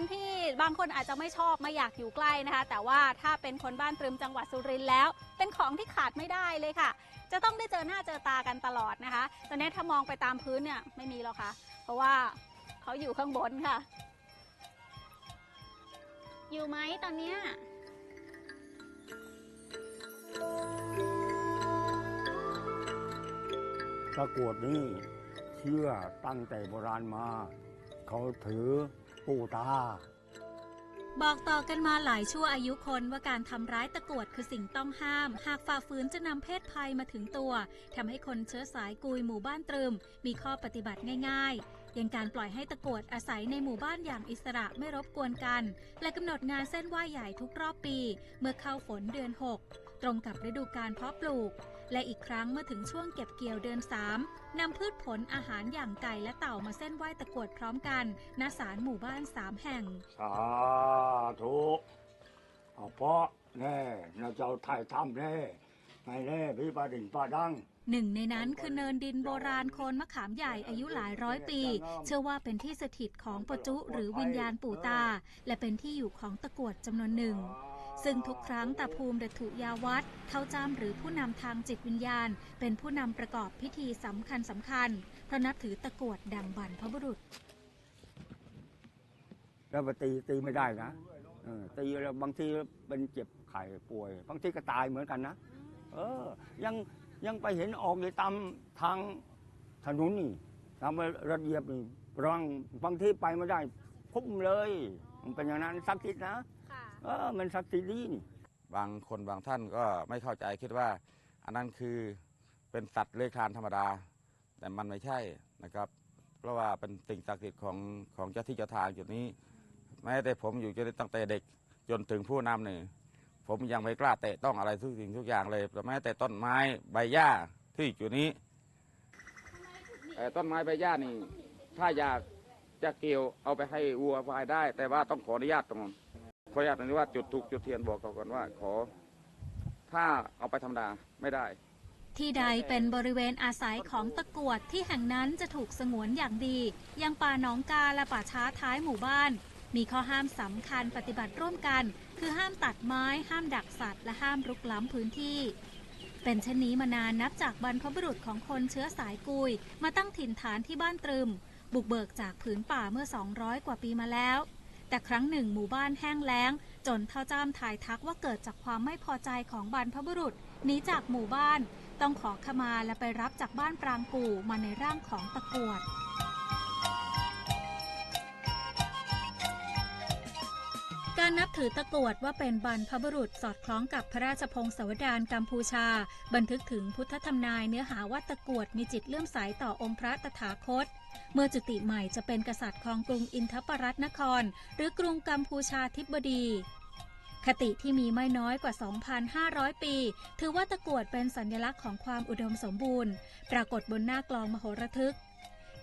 ลที่บางคนอาจจะไม่ชอบไม่อยากอยู่ใกล้นะคะ แต่ว่าถ้าเป็นคนบ้านตรึมจังหวัดสุรินทร์แล้ว เป็นของที่ขาดไม่ได้เลยค่ะ จะต้องได้เจอหน้าเจอตากันตลอดนะคะ ตอนนี้ถ้ามองไปตามพื้นเนี่ยไม่มีแล้วค่ะ เพราะว่าเขาอยู่ข้างบนค่ะ อยู่ไหมตอนเนี้ยตะกรวดนี่เชื่อตั้งแต่โบราณมา เขาถือ ปู่ตา บอกต่อกันมาหลายชั่วอายุคนว่าการทำร้ายตะกรวดคือสิ่งต้องห้าม หากฝ่าฝืนจะนำเพศภัยมาถึงตัวทำให้คนเชื้อสายกุยหมู่บ้านตรึม มีข้อปฏิบัติง่ายๆอย่างการปล่อยให้ตะกวดอาศัยในหมู่บ้านอย่างอิสระไม่รบกวนกัน และกำหนดงานเส้นไหว้ใหญ่ทุกรอบปี เมื่อเข้าฝนเดือน 6 ตรงกับฤดูการเพาะปลูก และอีกครั้งเมื่อถึงช่วงเก็บเกี่ยวเดือน3นำพืชผลอาหารอย่างไก่และเต่ามาเส้นไหว้ตะกรวดพร้อมกันณศาลหมู่บ้านสามแห่ง สาธุเอาเพราะแน่เราจะเอาถ่ายทำแน่ไม่แน่พี่ปาดิ่งปาดังหนึ่งในนั้นคือเนินดินโบราณโคนมะขามใหญ่อายุหลายร้อยปี เชื่อว่าเป็นที่สถิตของปะจุหรือวิญญาณปู่ตา และเป็นที่อยู่ของตะกรวดจำนวนหนึ่ง ซึ่งทุกครั้งตาภูมิเดถุยาวัดเท่าจำหรือผู้นำทางจิตวิญญาณ เป็นผู้นำประกอบพิธีสำคัญสำคัญเพราะนับถือตะกวดดังบรรพบุรุษ แล้วไปตีตีไม่ได้นะเออตีแล้วบางทีเป็นเจ็บไข้ป่วย บางทีก็ตายเหมือนกันนะ เออ ยังยังไปเห็นออกอยู่ตามทางถนนนี่ตามระเบียบนี่ระวังบางทีไปไม่ได้พุ่มเลย มันเป็นอย่างนั้นศักทธิ์นะ เออมันศักดิ์สิทธิ์ดีนี่บางคนบางท่านก็ไม่เข้าใจคิดว่า อันนั้นคือเป็นสัตว์เลื้อยคลานธรรมดา แต่มันไม่ใช่นะครับ เพราะว่าเป็นสิ่งศักดิ์สิทธิ์ของของเจ้าที่เจ้าทางจุดนี้ แม้แต่ผมอยู่จนตั้งแต่เด็กจนถึงผู้นำเนี่ยผมยังไม่กล้าแตะต้องอะไรทุกสิ่งทุกอย่างเลยแม้แต่ต้นไม้ใบหญ้าที่อยู่นี้ต่ต้นไม้ใบหญ้านี่ ถ้าอยากจะเกี่ยวเอาไปให้วัวควายได้ แต่ว่าต้องขออนุญาตตรงนั้น ขออนุญาตตรงนี้ว่าจุดถูกจุดเทียนบอกก่อนว่า ขอ ถ้าเอาไปธรรมดาไม่ได้ ที่ใดเป็นบริเวณอาศัยของตะกรวดที่แห่งนั้นจะถูกสงวนอย่างดีย่างป่าหนองกาและป่าช้าท้ายหมู่บ้าน มีข้อห้ามสำคัญปฏิบัติร่วมกัน คือห้ามตัดไม้ ห้ามดักสัตว์ และห้ามรุกล้ำพื้นที่เป็นเช่นนี้มานานนับจากบรรพบุรุษของคนเชื้อสายกุย มาตั้งถิ่นฐานที่บ้านตรึม บุกเบิกจากผืนป่าเมื่อ 200 กว่าปีมาแล้ว แต่ครั้งหนึ่งหมู่บ้านแห้งแล้ง จนเท่าจ้ามถ่ายทักว่าเกิดจากความไม่พอใจของบรรพบุรุษหนีจากหมู่บ้าน ต้องขอขมาและไปรับจากบ้านปรางปู่มาในร่างของตะกรวด การนับถือตะกรวดว่าเป็นบรรพบุรุษสอดคล้องกับพระราชพงศาวดารกัมพูชา บันทึกถึงพุทธธรรมนายเนื้อหาว่าตะกรวดมีจิตเลื่อมใสต่อองค์พระตถาคต เมื่อจุติใหม่จะเป็นกษัตริย์ของกรุงอินทปรัตนคร หรือกรุงกัมพูชาธิบดี คติที่มีไม่น้อยกว่า 2,500 ปี ถือว่าตะกรวดเป็นสัญลักษณ์ของความอุดมสมบูรณ์ ปรากฏบนหน้ากลองมโหระทึก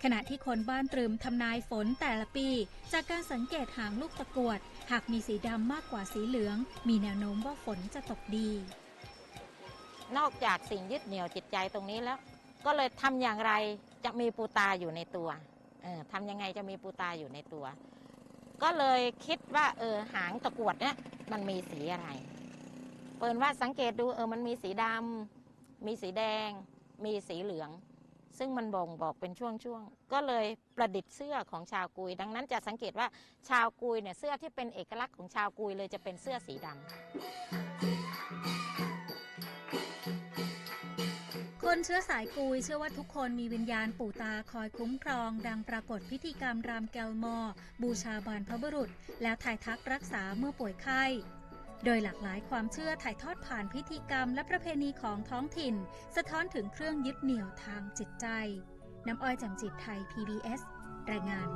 ขณะที่คนบ้านตรึมทำนายฝนแต่ละปี จากการสังเกตหางลูกตะกวด หากมีสีดำมากกว่าสีเหลือง มีแนวโน้มว่าฝนจะตกดี นอกจากสิ่งยึดเหนี่ยวจิตใจตรงนี้แล้ว ก็เลยทำอย่างไรจะมีปูตาอยู่ในตัวเออทำยังไงจะมีปูตาอยู่ในตัว ก็เลยคิดว่าเออหางตะกวดเนี่ยมันมีสีอะไร เปิดว่าสังเกตดูเออมันมีสีดำมีสีแดง มีสีเหลือง ซึ่งมันบ่งบอกเป็นช่วงๆ ก็เลยประดิษฐ์เสื้อของชาวกุย ดังนั้นจะสังเกตว่าชาวกุยเนี่ยเสื้อที่เป็นเอกลักษณ์ของชาวกุยเลยจะเป็นเสื้อสีดำ คนเชื้อสายกุยเชื่อว่าทุกคนมีวิญญาณปู่ตาคอยคุ้มครอง ดังปรากฏพิธีกรรมรามแกลมอ บูชาบรรพบุรุษ แล้วถ่ายทักรักษาเมื่อป่วยไข้ โดยหลากหลายความเชื่อถ่ายทอดผ่านพิธีกรรมและประเพณีของท้องถิ่น สะท้อนถึงเครื่องยึดเหนี่ยวทางจิตใจ น้ำอ้อยจำจิตไทย PBS รายงาน